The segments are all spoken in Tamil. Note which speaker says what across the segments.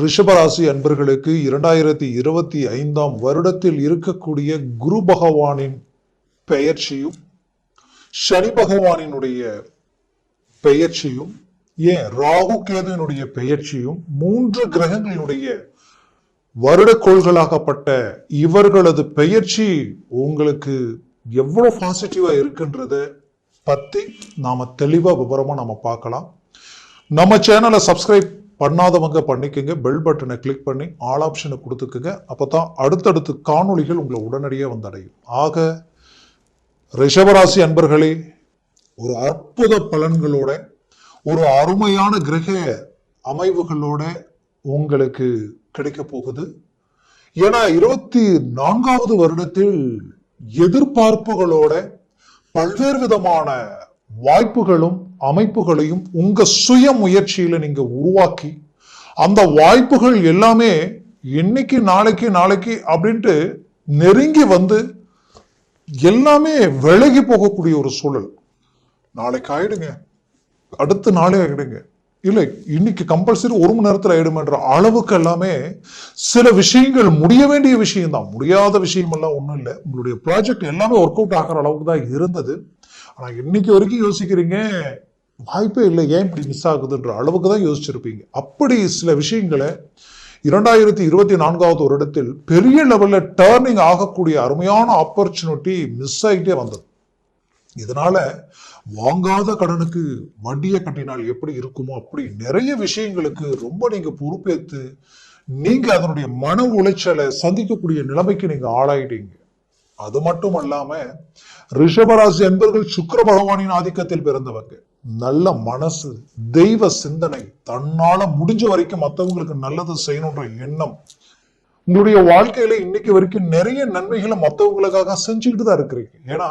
Speaker 1: ரிஷபராசி அன்பர்களுக்கு இரண்டாயிரத்தி இருபத்தி ஐந்தாம் வருடத்தில் இருக்கக்கூடிய குரு பகவானின் பெயர்ச்சியும் சனி பகவானினுடைய பெயர்ச்சியும் ஏன் ராகு கேதுனுடைய பெயர்ச்சியும் மூன்று கிரகங்களினுடைய வருடக்கோள்களாகப்பட்ட இவர்களது பெயர்ச்சி உங்களுக்கு எவ்வளவு பாசிட்டிவா இருக்குன்றத பத்தி நாம தெளிவா விவரமா நம்ம பார்க்கலாம். நம்ம சேனலை சப்ஸ்கிரைப் பண்ணாதவங்க பண்ணிக்கோங்க. பெல் பட்டனை கிளிக் பண்ணி ஆல் ஆப்ஷனை கொடுத்துக்குங்க. அப்பதான் அடுத்தடுத்து காணொளிகள் உங்களை உடனடியாக வந்தடையும். ஆக ரிஷபராசி அன்பர்களே ஒரு அற்புத பலன்களோட ஒரு அருமையான கிரக அமைவுகளோட உங்களுக்கு கிடைக்க போகுது. ஏன்னா இருபத்தி நான்காவது வருடத்தில் எதிர்பார்ப்புகளோட பல்வேறு விதமான வாய்ப்புகளும் அமைப்புகளையும் உங்க சுய முயற்சியில நீங்க உருவாக்கி அந்த வாய்ப்புகள் எல்லாமே இன்னைக்கு நாளைக்கு நாளைக்கு அப்படின்ட்டு நெருங்கி வந்து எல்லாமே விலகி போகக்கூடிய ஒரு சூழல். நாளைக்கு ஆயிடுங்க. அடுத்த நாளே ஆகிடுங்க இல்லை இன்னைக்கு கம்பல்சரி ஒரு மணி நேரத்தில் ஆயிடுமென்ற அளவுக்கு எல்லாமே சில விஷயங்கள் முடிய வேண்டிய விஷயம்தான். முடியாத விஷயமெல்லாம் ஒன்றும் இல்லை. உங்களுடைய ப்ராஜெக்ட் எல்லாமே ஒர்க் அவுட் ஆகிற அளவுக்கு தான் இருந்தது. ஆனால் இன்னைக்கு வரைக்கும் யோசிக்கிறீங்க வாய்ப்பே இல்லை. ஏன் இப்படி மிஸ் ஆகுதுன்ற அளவுக்கு தான் யோசிச்சிருப்பீங்க. அப்படி சில விஷயங்களை இரண்டாயிரத்தி இருபத்தி நான்காவது வருடத்தில் பெரிய லெவலில் டேர்னிங் ஆகக்கூடிய அருமையான ஆப்பர்ச்சுனிட்டி மிஸ் ஆகிட்டே வந்தது. இதனால வாங்காத கடனுக்கு வட்டியை கட்டினால் எப்படி இருக்குமோ அப்படி நிறைய விஷயங்களுக்கு ரொம்ப நீங்க பொறுப்பேற்று நீங்க அதனுடைய மன உளைச்சலை சந்திக்கக்கூடிய நிலைமைக்கு நீங்க ஆளாயிட்டீங்க. அது மட்டும் அல்லாம ரிஷபராசி என்பர்கள் சுக்கர பகவானின் ஆதிக்கத்தில் பிறந்தவங்க. நல்ல மனசு தெய்வ சிந்தனை தன்னால முடிஞ்ச வரைக்கும் மற்றவங்களுக்கு நல்லது செய்யணுன்ற எண்ணம் உங்களுடைய வாழ்க்கையில இன்னைக்கு வரைக்கும் நிறைய நன்மைகளை மற்றவங்களுக்காக செஞ்சுக்கிட்டு தான் இருக்கிறீங்க. ஏன்னா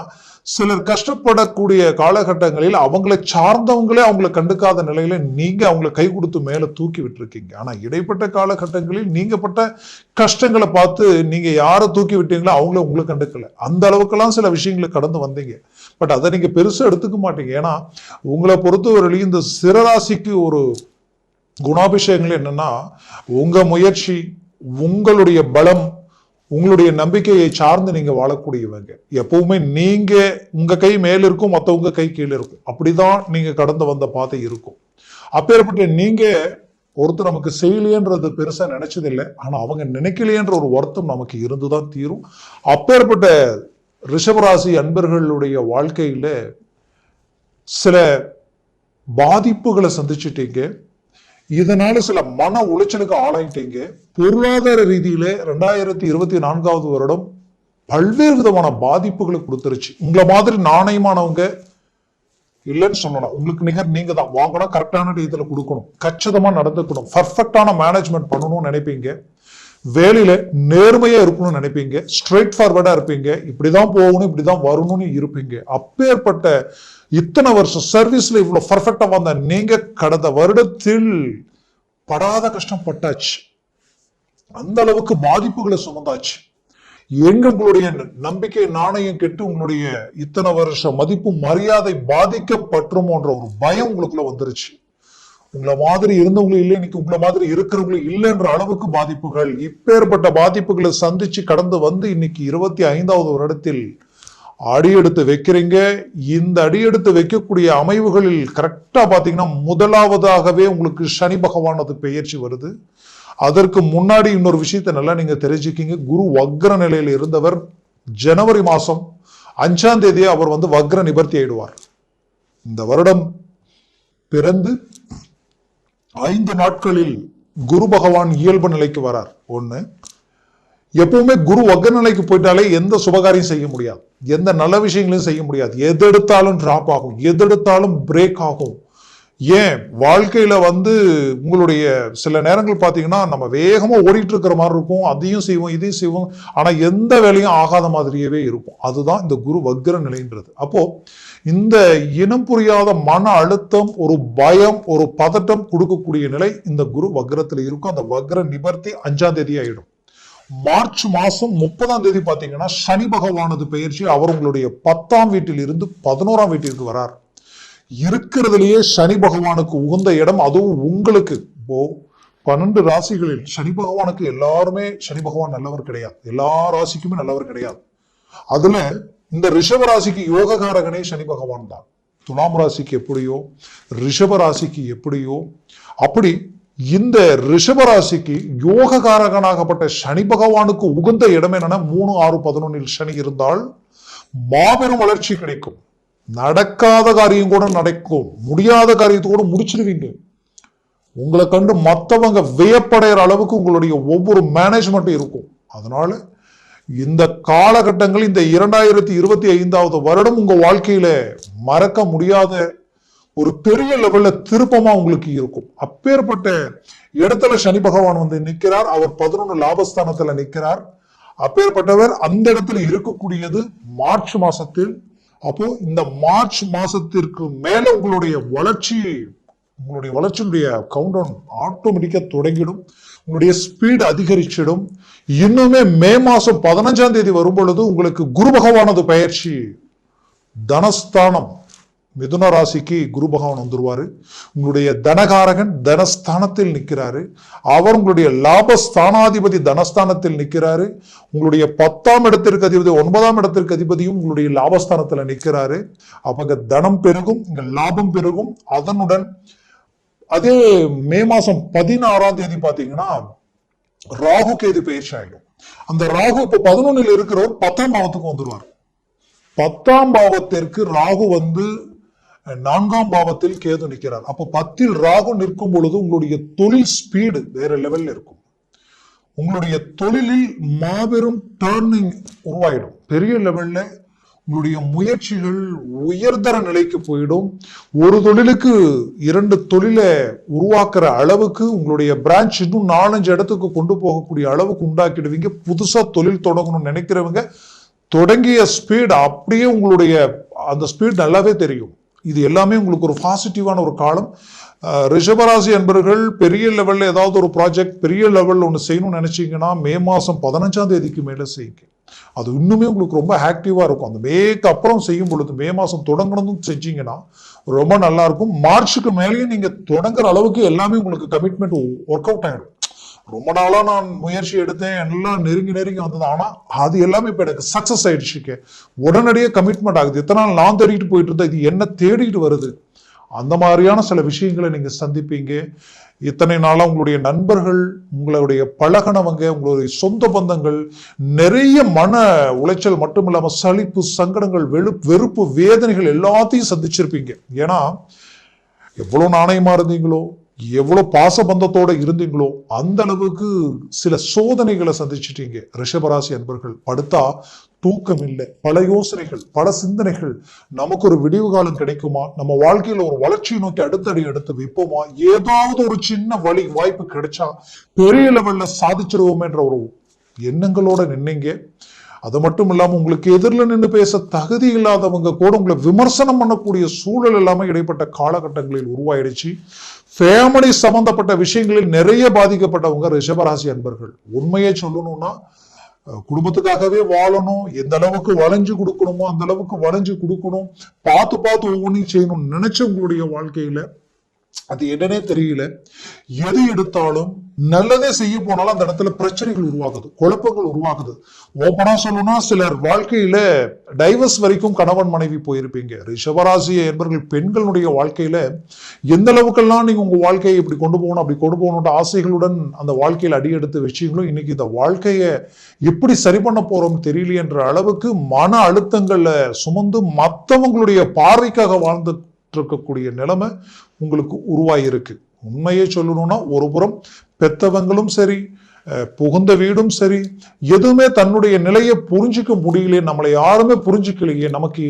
Speaker 1: சிலர் கஷ்டப்படக்கூடிய காலகட்டங்களில் அவங்களை சார்ந்தவங்களே அவங்கள கண்டுக்காத நிலையில நீங்க அவங்கள கை கொடுத்து மேல தூக்கி விட்டுருக்கீங்க. ஆனா இடைப்பட்ட காலகட்டங்களில் நீங்க பட்ட கஷ்டங்களை பார்த்து நீங்க யாரை தூக்கி விட்டீங்களோ அவங்கள உங்களை கண்டுக்கல. அந்த அளவுக்கெல்லாம் சில விஷயங்களை கடந்து வந்தீங்க. பட் அதை நீங்க பெருசா எடுத்துக்க மாட்டீங்க. ஏன்னா உங்களை பொறுத்தவரையிலையும் இந்த சிறராசிக்கு ஒரு குணாபிஷேகங்கள் என்னன்னா உங்க முயற்சி உங்களுடைய பலம் உங்களுடைய நம்பிக்கையை சார்ந்து நீங்க வாழக்கூடியவங்க. எப்பவுமே நீங்க உங்க கை மேல இருக்கும் மற்றவங்க கை கீழே இருக்கும். அப்படிதான் நீங்க கடந்து வந்த பாதை இருக்கும். அப்பேற்பட்ட நீங்க ஒருத்தர் நமக்கு செய்யலையன்றது பெருசா நினைச்சதில்லை. ஆனா அவங்க நினைக்கலையன்ற ஒரு வருத்தம் நமக்கு இருந்துதான் தீரும். அப்பேற்பட்ட ரிஷபராசி அன்பர்களுடைய வாழ்க்கையில சில பாதிப்புகளை சந்திச்சிட்டீங்க. இதனால சில மன உளைச்சலுக்கு ஆளாயிட்டீங்க. பொருளாதார ரீதியில ரெண்டாயிரத்தி இருபத்தி நான்காவது வருடம் பல்வேறு விதமான பாதிப்புகளை கொடுத்துருச்சு. உங்களை மாதிரி நாணயமானவங்க இல்லைன்னு சொல்லலாம். உங்களுக்கு நிகர் நீங்க தான். வாங்கினா கரெக்டான ரீதியில கொடுக்கணும். கச்சிதமா நடந்துக்கணும். பர்ஃபெக்டான மேனேஜ்மெண்ட் பண்ணணும்னு நினைப்பீங்க. வேலையில நேர்மையா இருக்கணும்னு நினைப்பீங்க ஸ்ட்ரெயிட் ஃபார்வர்டா இருப்பீங்க இப்படிதான் போகணும் இப்படிதான் வரணும்னு இருப்பீங்க. அப்பேற்பட்ட இத்தனை வருஷம் சர்வீஸ்ல இவ்வளவு பர்ஃபெக்டா வந்த நீங்க கடந்த வருடத்தில் படாத கஷ்டம் பட்டாச்சு. அந்த அளவுக்கு பாதிப்புகளை சுமந்தாச்சு. எங்க உங்களுடைய நம்பிக்கை நாணயம் கெட்டு உங்களுடைய இத்தனை வருஷம் மதிப்பு மரியாதை பாதிக்கப்பட்டுமோன்ற ஒரு பயம் உங்களுக்குள்ள வந்துருச்சு. உங்களை மாதிரி இருந்தவங்களும் இல்லை இன்னைக்கு உங்களை மாதிரி இருக்கிறவங்களும் இல்லைன்ற அளவுக்கு பாதிப்புகள். இப்பேற்பட்ட பாதிப்புகளை சந்திச்சு கடந்து வந்து இன்னைக்கு இருபத்தி ஐந்தாவது வருடத்தில் அடியெடுத்து வைக்கிறீங்க. இந்த அடியெடுத்து வைக்கக்கூடிய அமைவுகளில் கரெக்டாக பார்த்தீங்கன்னா முதலாவதாகவே உங்களுக்கு சனி பகவானது பெயர்ச்சி வருது. அதற்கு முன்னாடி இன்னொரு விஷயத்தை நல்லா நீங்கள் தெரிஞ்சுக்கிங்க. குரு வக்ர நிலையில் இருந்தவர் ஜனவரி மாதம் அஞ்சாம் தேதியே அவர் வந்து வக்ர நிபர்த்தி ஆயிடுவார். இந்த வருடம் பிறந்து ஐந்து நாட்களில் குரு பகவான் இயல்பு நிலைக்கு வரார். ஒண்ணு எப்பவுமே குரு வக்க நிலைக்கு போயிட்டாலே எந்த சுபகாரியம் செய்ய முடியாது. எந்த நல்ல விஷயங்களையும் செய்ய முடியாது. எது எடுத்தாலும் டிராப் ஆகும். எது எடுத்தாலும் பிரேக் ஆகும். ஏன்? வாழ்க்கையில வந்து உங்களுடைய சில நேரங்கள் பார்த்தீங்கன்னா நம்ம வேகமா ஓடிட்டு இருக்கிற மாதிரி இருக்கும். அதையும் செய்வோம் இதையும் செய்வோம். ஆனா எந்த வேலையும் ஆகாத மாதிரியவே இருக்கும். அதுதான் இந்த குரு வக்ர நிலைன்றது. அப்போ இந்த இனம் புரியாத மன அழுத்தம் ஒரு பயம் ஒரு பதட்டம் கொடுக்கக்கூடிய நிலை இந்த குரு வக்ரத்தில் இருக்கும். அந்த வக்ர நிபர்த்தி அஞ்சாம் தேதி ஆயிடும். மார்ச் மாசம் முப்பதாம் தேதி பார்த்தீங்கன்னா சனி பகவானது பெயர்ச்சி அவர் உங்களுடைய பத்தாம் வீட்டில் இருந்து பதினோராம் வீட்டிற்கு வரார். இருக்கிறதுலேயே சனி பகவானுக்கு உகந்த இடம் அதுவும் உங்களுக்கு. இப்போ பன்னெண்டு ராசிகளில் சனி பகவானுக்கு எல்லாருமே சனி பகவான் நல்லவர் கிடையாது. எல்லா ராசிக்குமே நல்லவர் கிடையாது. அதுல இந்த ரிஷப ராசிக்கு யோககாரகனே சனி பகவான் தான். துலாம் ராசிக்கு எப்படியோ ரிஷப ராசிக்கு எப்படியோ அப்படி இந்த ரிஷப ராசிக்கு யோககாரகனாகப்பட்ட சனி பகவானுக்கு உகந்த இடம் என்னன்னா மூணு ஆறு பதினொன்னில் சனி இருந்தால் மாபெரும் வளர்ச்சி கிடைக்கும். நடக்காத காரியம் கூட நடக்கும். முடியாத காரியத்தை கூட முடிச்சிடுவீங்க உங்களை கண்டு மற்றவங்க வியப்படைகிற அளவுக்கு உங்களுடைய ஒவ்வொரு மேனேஜ்மெண்ட்டும் இருக்கும். அதனால இந்த காலகட்டங்கள் இந்த இரண்டாயிரத்தி இருபத்தி ஐந்தாவது வருடம் உங்க வாழ்க்கையில மறக்க முடியாத ஒரு பெரிய லெவல்ல திருப்பமா உங்களுக்கு இருக்கும். அப்பேற்பட்ட இடத்துல சனி பகவான் வந்து நிற்கிறார். அவர் பதினொன்று லாபஸ்தானத்துல நிற்கிறார். அப்பேற்பட்டவர் அந்த இடத்துல இருக்கக்கூடியது மார்ச் மாசத்தில். அப்போ இந்த மார்ச் மாசத்திற்கு மேல உங்களுடைய வளர்ச்சி உங்களுடைய வளர்ச்சியினுடைய கவுண்டவுன் ஆட்டோமேட்டிக்கா தொடங்கிடும். உங்களுடைய ஸ்பீடு அதிகரிச்சிடும். இன்னுமே மே மாசம் பதினஞ்சாம் தேதி வரும் பொழுது உங்களுக்கு குரு பகவானது பயிற்சி. தனஸ்தானம். மிதுன ராசிக்கு குரு பகவான் வந்துருவாரு. உங்களுடைய தனகாரகன் தனஸ்தானத்தில் நிற்கிறாரு அவர் உங்களுடைய லாபஸ்தானாதிபதி தனஸ்தானத்தில் நிற்கிறாரு உங்களுடைய பத்தாம் இடத்திற்கு அதிபதி ஒன்பதாம் இடத்திற்கு அதிபதியும் உங்களுடைய லாபஸ்தானத்துல நிற்கிறாரு அவங்க தனம் பெருகும் இங்க லாபம் பெருகும். அதனுடன் அதே மே மாசம் பதினாறாம் தேதி பாத்தீங்கன்னா ராகு கேது பயிற்சி ஆயிடும். அந்த ராகு இப்ப பதினொன்னுல இருக்கிறவர் பத்தாம் பாவத்துக்கு வந்துருவார். பத்தாம் பாவத்திற்கு ராகு வந்து நான்காம் பாவத்தில் கேது நிற்கிறார் அப்போ பத்தில் ராகு நிற்கும் பொழுது உங்களுடைய தொழில் ஸ்பீடு வேற லெவல்ல இருக்கும். உங்களுடைய தொழிலில் மாபெரும் டேர்னிங் உருவாயிடும். பெரிய லெவல்ல உங்களுடைய முயற்சிகள் உயர்தர நிலைக்கு போயிடும். ஒரு தொழிலுக்கு இரண்டு தொழிலை உருவாக்குற அளவுக்கு உங்களுடைய பிரான்ச் இன்னும் நாலஞ்சு இடத்துக்கு கொண்டு போகக்கூடிய அளவுக்கு உண்டாக்கிடுவீங்க. புதுசாக தொழில் தொடங்கணும்னு நினைக்கிறவங்க தொடங்கிய ஸ்பீட் அப்படியே உங்களுடைய அந்த ஸ்பீட் நல்லாவே தெரியும். இது எல்லாமே உங்களுக்கு ஒரு பாசிட்டிவான ஒரு காலம். ரிஷபராசி என்பவர்கள் பெரிய லெவலில் ஏதாவது ஒரு ப்ராஜெக்ட் பெரிய லெவலில் ஒன்று செய்யணும்னு நினச்சிங்கன்னா மே மாதம் பதினஞ்சாம் தேதிக்கு மேலே செய்யுங்க. அது இன்னுமே உங்களுக்கு ரொம்ப ஆக்டிவாக இருக்கும். அந்த மேக்கு அப்புறம் செய்யும் பொழுது மே மாதம் தொடங்கணும் செஞ்சீங்கன்னா ரொம்ப நல்லா இருக்கும். மார்ச்சுக்கு மேலேயும் நீங்கள் தொடங்குற அளவுக்கு எல்லாமே உங்களுக்கு கமிட்மெண்ட் ஒர்க் அவுட் ஆகிடும் ரொம்ப நாளா நான் முயற்சி எடுத்தேன் எல்லாம் நெருங்கி நெருங்கி வந்தது. ஆனால் அது எல்லாமே இப்போ எனக்கு சக்ஸஸ் ஆயிடுச்சுக்கு உடனடியே கமிட்மெண்ட் ஆகுது. இத்தனை நாள் நான் தேடிக்கிட்டு போயிட்டு இருந்தேன் இது என்ன தேடிட்டு வருது? அந்த மாதிரியான சில விஷயங்களை நீங்க சந்திப்பீங்க. இத்தனை நாளாக உங்களுடைய நண்பர்கள் உங்களுடைய பழகனவங்க உங்களுடைய சொந்த பந்தங்கள் நிறைய மன உளைச்சல் மட்டும் இல்லாமல் சலிப்பு சங்கடங்கள் வெறு வெறுப்பு வேதனைகள் எல்லாத்தையும் சந்திச்சிருப்பீங்க. ஏன்னா எவ்வளவு நாணயமாக இருந்தீங்களோ எவ்வளவு பாசபந்தத்தோடு இருந்தீங்களோ அந்த அளவுக்கு சில சோதனைகளை சந்திச்சிட்டீங்க. ரிஷபராசி அன்பர்கள் படுத்தா தூக்கம் இல்லை பல யோசனைகள் பல சிந்தனைகள். நமக்கு ஒரு விடிவு காலம் கிடைக்குமா? நம்ம வாழ்க்கையில ஒரு வளர்ச்சியை நோக்கி அடுத்தடி எடுத்து வைப்போமா? ஏதாவது ஒரு சின்ன வழி வாய்ப்பு கிடைச்சா பெரிய லெவல்ல சாதிச்சிருவோமேன்ற ஒரு எண்ணங்களோட நின்னீங்க. அது மட்டும் இல்லாம உங்களுக்கு எதிரில் நின்று பேச தகுதி இல்லாதவங்க கூட உங்களை விமர்சனம் பண்ணக்கூடிய சூழல் எல்லாமே இடைப்பட்ட காலகட்டங்களில் உருவாயிடுச்சு. ஃபேமிலி சம்பந்தப்பட்ட விஷயங்களில் நிறைய பாதிக்கப்பட்டவங்க ரிஷபராசி அன்பர்கள். உண்மையை சொல்லணும்னா குடும்பத்துக்காகவே வாழணும். எந்த அளவுக்கு வளைஞ்சு கொடுக்கணுமோ அந்த அளவுக்கு வளைஞ்சு கொடுக்கணும். பார்த்து பார்த்து ஒவ்வொன்றையும் செய்யணும்னு நினைச்ச உங்களுடைய வாழ்க்கையில அது என்னன்னே தெரியல. எது எடுத்தாலும் நல்லதே செய்ய போனாலும் அந்த இடத்துல பிரச்சனைகள் உருவாகுது குழப்பங்கள் உருவாகுது. ஓப்பனா சொல்லணும்னா சிலர் வாழ்க்கையில டைவர்ஸ் வரைக்கும் கணவன் மனைவி போயிருப்பீங்க. ரிஷபராசி என்பவர்கள் பெண்களுடைய வாழ்க்கையில எந்த அளவுக்கெல்லாம் நீங்க உங்க வாழ்க்கையை இப்படி கொண்டு போகணும் அப்படி கொண்டு போகணுன்ற ஆசைகளுடன் அந்த வாழ்க்கையில் அடியெடுத்த வச்சீங்களோ இன்னைக்கு இந்த வாழ்க்கையை எப்படி சரி பண்ண போறோம் தெரியலையென்ற அளவுக்கு மன அழுத்தங்களை சுமந்து மற்றவங்களுடைய பார்வைக்காக வாழ்ந்து இருக்கக்கூடிய நிலைமை உங்களுக்கு உருவாகியிருக்கு உண்மையை சொல்லணும்னா ஒரு புறம் பெத்தவங்களும் சரி புகுந்த வீடும் சரி எதுவுமே தன்னுடைய நிலையை புரிஞ்சிக்க முடியலையே நம்மளை யாருமே புரிஞ்சுக்கலையே நமக்கு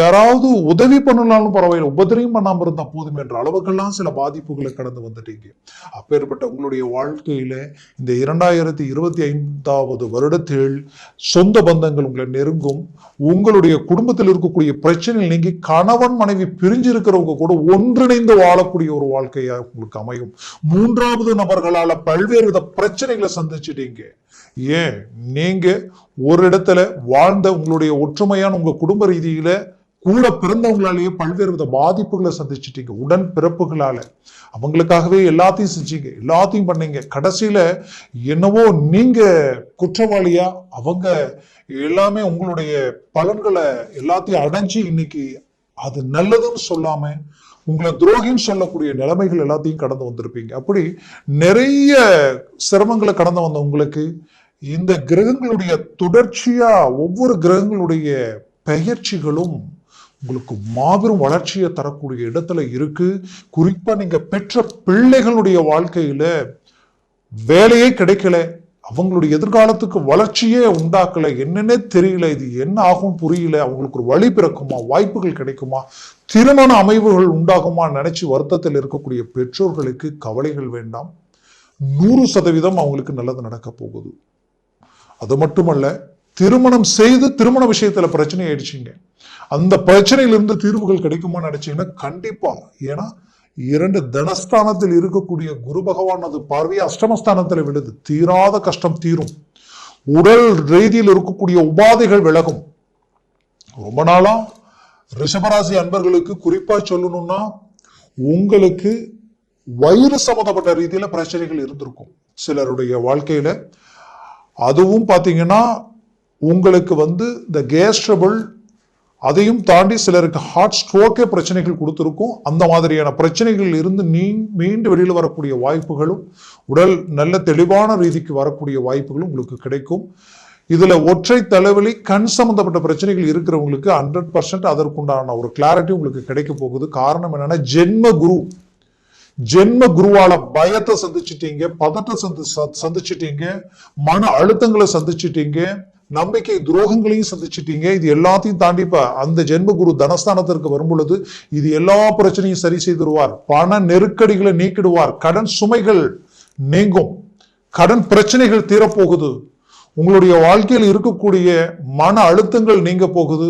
Speaker 1: யாராவது உதவி பண்ணலாம்னு பரவாயில்ல உபதிரியம் பண்ணாம இருந்தா போதும் என்ற அளவுக்கெல்லாம் சில பாதிப்புகளை கடந்து வந்துட்டீங்க. அப்பேற்பட்ட உங்களுடைய வாழ்க்கையில இந்த இரண்டாயிரத்தி இருபத்தி ஐந்தாவது வருடத்தில் சொந்த பந்தங்கள் உங்களை நெருங்கும் உங்களுடைய குடும்பத்தில் இருக்கக்கூடிய பிரச்சனையில் நீங்கி கணவன் மனைவி பிரிஞ்சிருக்கிறவங்க கூட ஒன்றிணைந்து வாழக்கூடிய ஒரு வாழ்க்கையாக உங்களுக்கு அமையும். மூன்றாவது நபர்களால் பல்வேறு வித பிரச்சனை பிரச்சனைகளை சந்திச்சிட்டீங்க. ஏன்? நீங்க ஒரு இடத்துல வாழ்ந்த உங்களுடைய ஒற்றுமையான உங்க குடும்ப ரீதியில கூட பிறந்தவங்களாலேயே பல்வேறு வித பாதிப்புகளை சந்திச்சிட்டீங்க. உடன் பிறப்புகளால. அவங்களுக்காகவே எல்லாத்தையும் செஞ்சீங்க. எல்லாத்தையும் பண்ணீங்க. கடைசியில என்னவோ நீங்க குற்றவாளியா அவங்க எல்லாமே உங்களுடைய பலன்களை எல்லாத்தையும் அடைஞ்சு இன்னைக்கு அது நல்லதுன்னு சொல்லாம உங்களை துரோகின்னு சொல்லக்கூடிய நிலைமைகள் எல்லாத்தையும் கடந்து வந்திருப்பீங்க. அப்படி நிறைய சிரமங்களை கடந்து வந்த உங்களுக்கு இந்த கிரகங்களுடைய தொடர்ச்சியா ஒவ்வொரு கிரகங்களுடைய பெயர்ச்சிகளும் உங்களுக்கு மாபெரும் வளர்ச்சியை தரக்கூடிய இடத்துல இருக்கு. குறிப்பா நீங்க பெற்ற பிள்ளைகளுடைய வாழ்க்கையில வேலையே கிடைக்கல. அவங்களுடைய எதிர்காலத்துக்கு வளர்ச்சியே உண்டாக்கல. என்னன்னே தெரியல. இது என்ன ஆகும் புரியல. அவங்களுக்கு ஒரு வழி பிறக்குமா? வாய்ப்புகள் கிடைக்குமா? திருமண அமைவுகள் உண்டாகுமா? நினைச்சு வருத்தத்தில் இருக்கக்கூடிய பெற்றோர்களுக்கு கவலைகள் வேண்டாம். நூறு சதவீதம் அவங்களுக்கு நல்லது நடக்க போகுது. அது மட்டுமல்ல திருமணம் செய்து திருமண விஷயத்துல பிரச்சனை ஆயிடுச்சுங்க. அந்த பிரச்சனையிலிருந்து தீர்வுகள் கிடைக்குமா நினைச்சீங்கன்னா கண்டிப்பா. ஏன்னா இரண்டு தனஸ்தானத்தில் இருக்கக்கூடிய குரு பகவானது பார்வை அஷ்டமஸ்தானத்தில் விழுது. தீராத கஷ்டம் தீரும். உடல் ரீதியில் இருக்கக்கூடிய உபாதைகள் விலகும். ரொம்ப நாளா ரிஷபராசி அன்பர்களுக்கு குறிப்பா சொல்லணும்னா உங்களுக்கு வயிறு சம்பந்தப்பட்ட ரீதியில பிரச்சனைகள் இருந்திருக்கும் சிலருடைய வாழ்க்கையில. அதுவும் பாத்தீங்கன்னா உங்களுக்கு வந்து இந்த கேஸ் ட்ரபிள் அதையும் தாண்டி சிலருக்கு ஹார்ட் ஸ்ட்ரோக்கே பிரச்சனைகள் கொடுத்துருக்கும். அந்த மாதிரியான பிரச்சனைகள் இருந்து நீ மீண்டு வெளியில் வரக்கூடிய வாய்ப்புகளும் உடல் நல்ல தெளிவான ரீதிக்கு வரக்கூடிய வாய்ப்புகளும் உங்களுக்கு கிடைக்கும். இதில் ஒற்றை தலைவலி கண் சம்பந்தப்பட்ட பிரச்சனைகள் இருக்கிறவங்களுக்கு ஹண்ட்ரட் பர்சன்ட் அதற்குண்டான ஒரு கிளாரிட்டி உங்களுக்கு கிடைக்க போகுது. காரணம் என்னன்னா ஜென்ம குரு ஜென்ம குருவால பயத்தை சந்திச்சிட்டீங்க பதத்தை சந்தி சந்திச்சிட்டீங்க மன அழுத்தங்களை சந்திச்சிட்டீங்க நம்பிக்கை துரோகங்களையும் சந்திச்சிட்டீங்க. இது எல்லாத்தையும் தாண்டி இப்ப அந்த ஜென்ம குரு தனஸ்தானத்திற்கு வரும்பொழுது இது எல்லா பிரச்சனையும் சரி செய்திருவார். பண நெருக்கடிகளை நீக்கிடுவார். கடன் சுமைகள் நீங்கும். கடன் பிரச்சனைகள் தீரப்போகுது. உங்களுடைய வாழ்க்கையில் இருக்கக்கூடிய மன அழுத்தங்கள் நீங்க போகுது.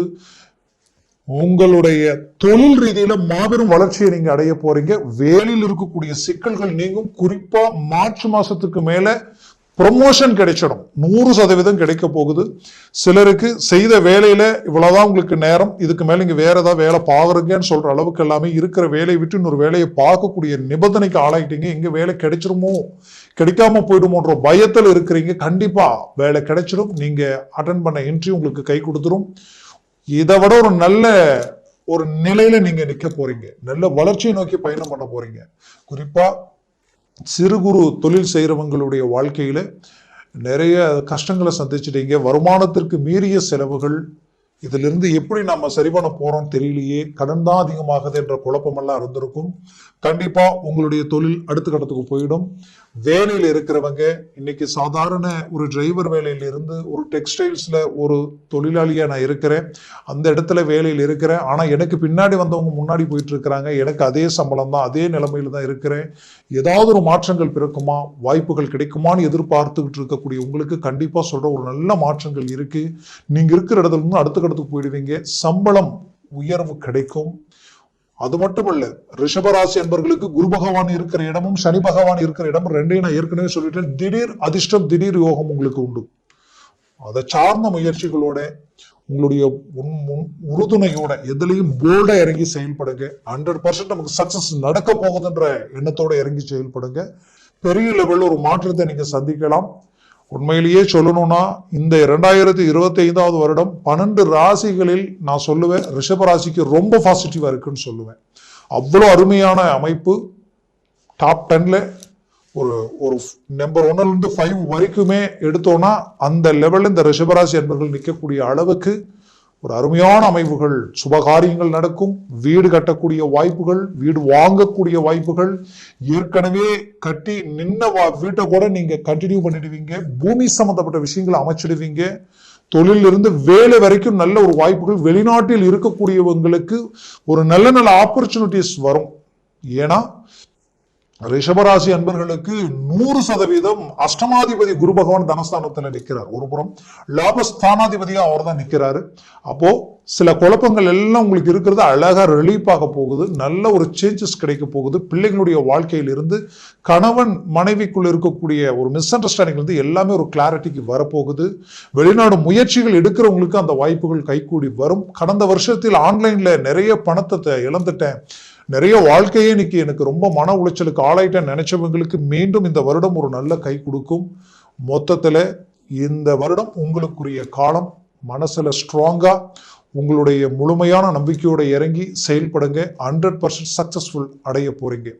Speaker 1: உங்களுடைய தொழில் ரீதியில மாபெரும் வளர்ச்சியை நீங்க அடைய போறீங்க. வேலையில் இருக்கக்கூடிய சிக்கல்கள் நீங்கும். குறிப்பா மார்ச் மாசத்துக்கு மேல ப்ரொமோஷன் கிடைச்சிடும். நூறு சதவீதம் கிடைக்க போகுது. சிலருக்கு செய்த வேலையில இவ்வளவுதான் உங்களுக்கு நேரம். இதுக்கு மேல இங்க வேற ஏதாவது வேலை பாக்குறீங்கன்னு சொல்ற அளவுக்கு எல்லாமே இருக்கிற வேலையை விட்டு இன்னொரு வேலையை பார்க்கக்கூடிய நிபந்தனைக்கு ஆளாயிட்டீங்க. இங்க வேலை கிடைச்சிருமோ? கிடைக்காம போயிடுமோன்ற பயத்தில் இருக்கிறீங்க. கண்டிப்பா வேலை கிடைச்சிடும். நீங்க அட்டன் பண்ண இன்டர்வியூ உங்களுக்கு கை கொடுத்துரும். இதை விட ஒரு நல்ல ஒரு நிலையில நீங்க நிக்க போறீங்க. நல்ல வளர்ச்சியை நோக்கி பயணம் பண்ண போறீங்க. குறிப்பா சிறு குறு தொழில் செய்கிறவங்களுடைய வாழ்க்கையில் நிறைய கஷ்டங்களை சந்திச்சிட்டீங்க. வருமானத்திற்கு மீறிய செலவுகள் இதிலிருந்து எப்படி நம்ம சரி பண்ண போறோம் தெரியலையே. கடன் தான் அதிகமாகுது என்ற குழப்பமெல்லாம் இருந்திருக்கும். கண்டிப்பாக உங்களுடைய தொழில் அடுத்த கட்டத்துக்கு போயிடும். வேலையில் இருக்கிறவங்க இன்னைக்கு சாதாரண ஒரு டிரைவர் வேலையில் இருந்து ஒரு டெக்ஸ்டைல்ஸில் ஒரு தொழிலாளியாக நான் இருக்கிறேன். அந்த இடத்துல வேலையில் இருக்கிறேன். ஆனால் எனக்கு பின்னாடி வந்தவங்க முன்னாடி போயிட்டு இருக்கிறாங்க எனக்கு அதே சம்பளம் தான் அதே நிலைமையில் தான் இருக்கிறேன். ஏதாவது ஒரு மாற்றங்கள் பிறக்குமா? வாய்ப்புகள் கிடைக்குமான்னு எதிர்பார்த்துக்கிட்டு இருக்கக்கூடிய உங்களுக்கு கண்டிப்பாக சொல்கிற ஒரு நல்ல மாற்றங்கள் இருக்குது நீங்கள் இருக்கிற இடத்துல இருந்து அடுத்த கடத்துக்கு போயிடுவீங்க. சம்பளம் உயர்வு கிடைக்கும். அது மட்டும் ரிஷபராசி என்பவர்களுக்கு குரு பகவான் இருக்கிற இடமும் சனி பகவான் இருக்கிற இடமும் ரெண்டையும் நான் ஏற்கனவே சொல்லிட்டேன். திடீர் அதிர்ஷ்டம் திடீர் யோகம் உங்களுக்கு உண்டு. அதை சார்ந்த முயற்சிகளோட உங்களுடைய முன் உறுதுணையோட எதுலையும் போல்டா இறங்கி செயல்படுங்க. ஹண்ட்ரட் பர்சன்ட் நமக்கு சக்சஸ் நடக்க போகுதுன்ற எண்ணத்தோட இறங்கி செயல்படுங்க. பெரிய லெவலில் ஒரு மாற்றத்தை நீங்க சந்திக்கலாம். உண்மையிலேயே சொல்லணும்னா இந்த இரண்டாயிரத்தி இருபத்தி ஐந்தாவது வருடம் பன்னெண்டு ராசிகளில் நான் சொல்லுவேன் ரிஷப ராசிக்கு ரொம்ப பாசிட்டிவாக இருக்குன்னு சொல்லுவேன். அவ்வளோ அருமையான அமைப்பு. டாப் டென்ல ஒரு ஒரு நம்பர் ஒன்னுலேருந்து ஃபைவ் வரைக்குமே எடுத்தோன்னா அந்த லெவலில் இந்த ரிஷபராசி என்பவர்கள் நிற்கக்கூடிய அளவுக்கு ஒரு அருமையான அமைப்புகள் சுபகாரியங்கள் நடக்கும். வீடு கட்டக்கூடிய வாய்ப்புகள் வீடு வாங்கக்கூடிய வாய்ப்புகள். ஏற்கனவே கட்டி நின்ன வீட்டை கூட நீங்க கண்டினியூ பண்ணிடுவீங்க. பூமி சம்பந்தப்பட்ட விஷயங்களை அமைச்சிடுவீங்க. தொழிலில் இருந்து வேலை வரைக்கும் நல்ல ஒரு வாய்ப்புகள். வெளிநாட்டில் இருக்கக்கூடியவங்களுக்கு ஒரு நல்ல நல்ல ஆப்பர்ச்சுனிட்டிஸ் வரும். ஏன்னா ரிஷபராசி அன்பர்களுக்கு நூறு சதவீதம் அஷ்டமாதிபதி குரு பகவான் தனஸ்தானத்துல நிற்கிறார் ஒரு புறம் லாபஸ்தானாதிபதியா அவர் தான் நிற்கிறாரு அப்போ சில குழப்பங்கள் எல்லாம் உங்களுக்கு இருக்கிறது அழகா ரிலீஃப் ஆக போகுது. நல்ல ஒரு சேஞ்சஸ் கிடைக்க போகுது. பிள்ளைகளுடைய வாழ்க்கையிலிருந்து கணவன் மனைவிக்குள் இருக்கக்கூடிய ஒரு மிஸ் அண்டர்ஸ்டாண்டிங் வந்து எல்லாமே ஒரு கிளாரிட்டிக்கு வரப்போகுது. வெளிநாடு முயற்சிகள் எடுக்கிறவங்களுக்கு அந்த வாய்ப்புகள் கைகூடி வரும். கடந்த வருஷத்தில் ஆன்லைன்ல நிறைய பணத்தை இழந்துட்டேன். நிறைய வாழ்க்கையே இன்னைக்கு எனக்கு ரொம்ப மன உளைச்சலுக்கு ஆளாயிட்டேன் நினைச்சவங்களுக்கு மீண்டும் இந்த வருடம் ஒரு நல்ல கை கொடுக்கும். மொத்தத்தில் இந்த வருடம் உங்களுக்குரிய காலம் மனசில் ஸ்ட்ராங்காக உங்களுடைய முழுமையான நம்பிக்கையோடு இறங்கி செயல்படுங்க. ஹண்ட்ரட் பர்சன்ட் சக்ஸஸ்ஃபுல் அடைய போகிறீங்க